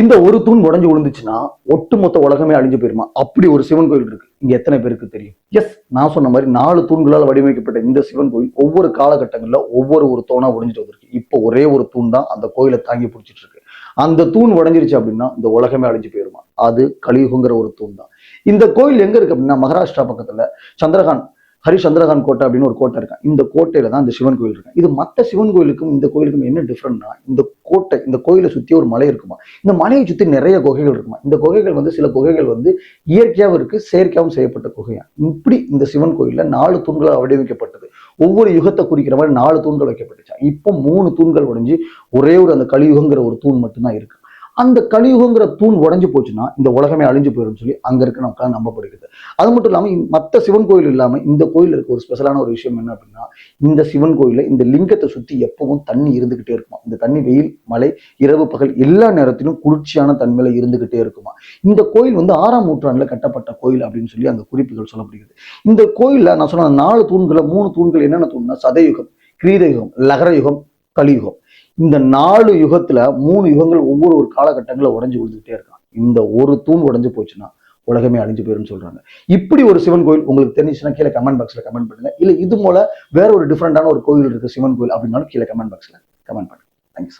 இந்த ஒரு தூண் உடஞ்சு விழுந்துச்சுன்னா ஒட்டுமொத்த உலகமே அழிஞ்சு போயிருமா? அப்படி ஒரு சிவன் கோயில் இருக்கு. இங்க எத்தனை பேருக்கு தெரியும்? எஸ் நான் சொன்ன மாதிரி நாலு தூண்களால் வடிவமைக்கப்பட்ட இந்த சிவன் கோயில் ஒவ்வொரு காலகட்டங்களில் ஒவ்வொரு ஒரு தூணா உடைஞ்சிட்டு வந்திருக்கு. இப்போ ஒரே ஒரு தூண் தான் அந்த கோயிலை தாங்கி பிடிச்சிட்டு இருக்கு. அந்த தூண் உடஞ்சிருச்சு அப்படின்னா இந்த உலகமே அழிஞ்சு போயிருமா? அது கலியுகங்கிற ஒரு தூண் தான். இந்த கோயில் எங்க இருக்கு அப்படின்னா மகாராஷ்டிரா பக்கத்துல சந்திரகான் ஹரிச்சந்திரகான் கோட்டை அப்படின்னு ஒரு கோட்டை இருக்கா? இந்த கோட்டையில தான் இந்த சிவன் கோயில் இருக்கு? இது மற்ற சிவன் கோயிலுக்கும் இந்த கோயிலுக்கும் என்ன டிஃப்ரெண்ட்னா இந்த கோட்டை இந்த கோயிலை சுத்தி ஒரு மலை இருக்குமா? இந்த மலையை சுத்தி நிறைய குகைகள் இருக்குமா? இந்த குகைகள் வந்து சில குகைகள் வந்து இயற்கையாகவும் இருக்கு செயற்கையாகவும் செய்யப்பட்ட குகையா? இப்படி இந்த சிவன் கோயிலில் நாலு தூண்களால் வடிவமைக்கப்பட்டது. ஒவ்வொரு யுகத்தை குறிக்கிற மாதிரி நாலு தூண்கள் வைக்கப்பட்டுச்சா. இப்போ மூணு தூண்கள் உடைஞ்சு ஒரே ஒரு அந்த கலியுகங்கிற ஒரு தூண் மட்டும்தான் இருக்கு. அந்த கலியுகங்கிற தூண் உடஞ்சி போச்சுன்னா இந்த உலகமே அழிஞ்சு போயிடும்னு சொல்லி அங்க இருக்க நமக்கு நம்பப்படுகிறது. அது மட்டும் இல்லாம மற்ற சிவன் கோயில் இல்லாம இந்த கோயில் இருக்க ஒரு ஸ்பெஷலான ஒரு விஷயம் என்ன அப்படின்னா இந்த சிவன் கோயில்ல இந்த லிங்கத்தை சுத்தி எப்பவும் தண்ணி இருந்துகிட்டே இருக்குமா? இந்த தண்ணி வெயில் மழை இரவு பகல் எல்லா நேரத்திலும் குளிர்ச்சியான தன்மையில இருந்துகிட்டே இருக்குமா? இந்த கோயில் வந்து ஆறாம் நூற்றாண்டுல கட்டப்பட்ட கோயில் அப்படின்னு சொல்லி அந்த குறிப்புகள் சொல்லப்படுகிறது. இந்த கோயிலில் நான் சொன்ன நாலு தூண்களை மூணு தூண்கள் என்னென்ன தூண்னா சதயுகம் கிரீதயுகம் லகரயுகம் கலியுகம். இந்த நாலு யுகத்துல மூணு யுகங்கள் ஒவ்வொரு ஒரு காலகட்டங்களில் உடஞ்சி விழுந்துகிட்டே இருக்கான். இந்த ஒரு தூண் உடஞ்சு போச்சுன்னா உலகமே அழிஞ்சு போயிரும்னு சொல்றாங்க. இப்படி ஒரு சிவன் கோயில் உங்களுக்கு தெரிஞ்சுச்சுன்னா கீழே கமெண்ட் பாக்ஸ்ல கமெண்ட் பண்ணுங்க. இல்ல இது போல வேற ஒரு டிஃப்ரெண்டான ஒரு கோயில் இருக்கு சிவன் கோயில் அப்படின்னாலும் கீழே கமெண்ட் பாக்ஸ்ல கமெண்ட் பண்ணுங்க. தேங்க்யூ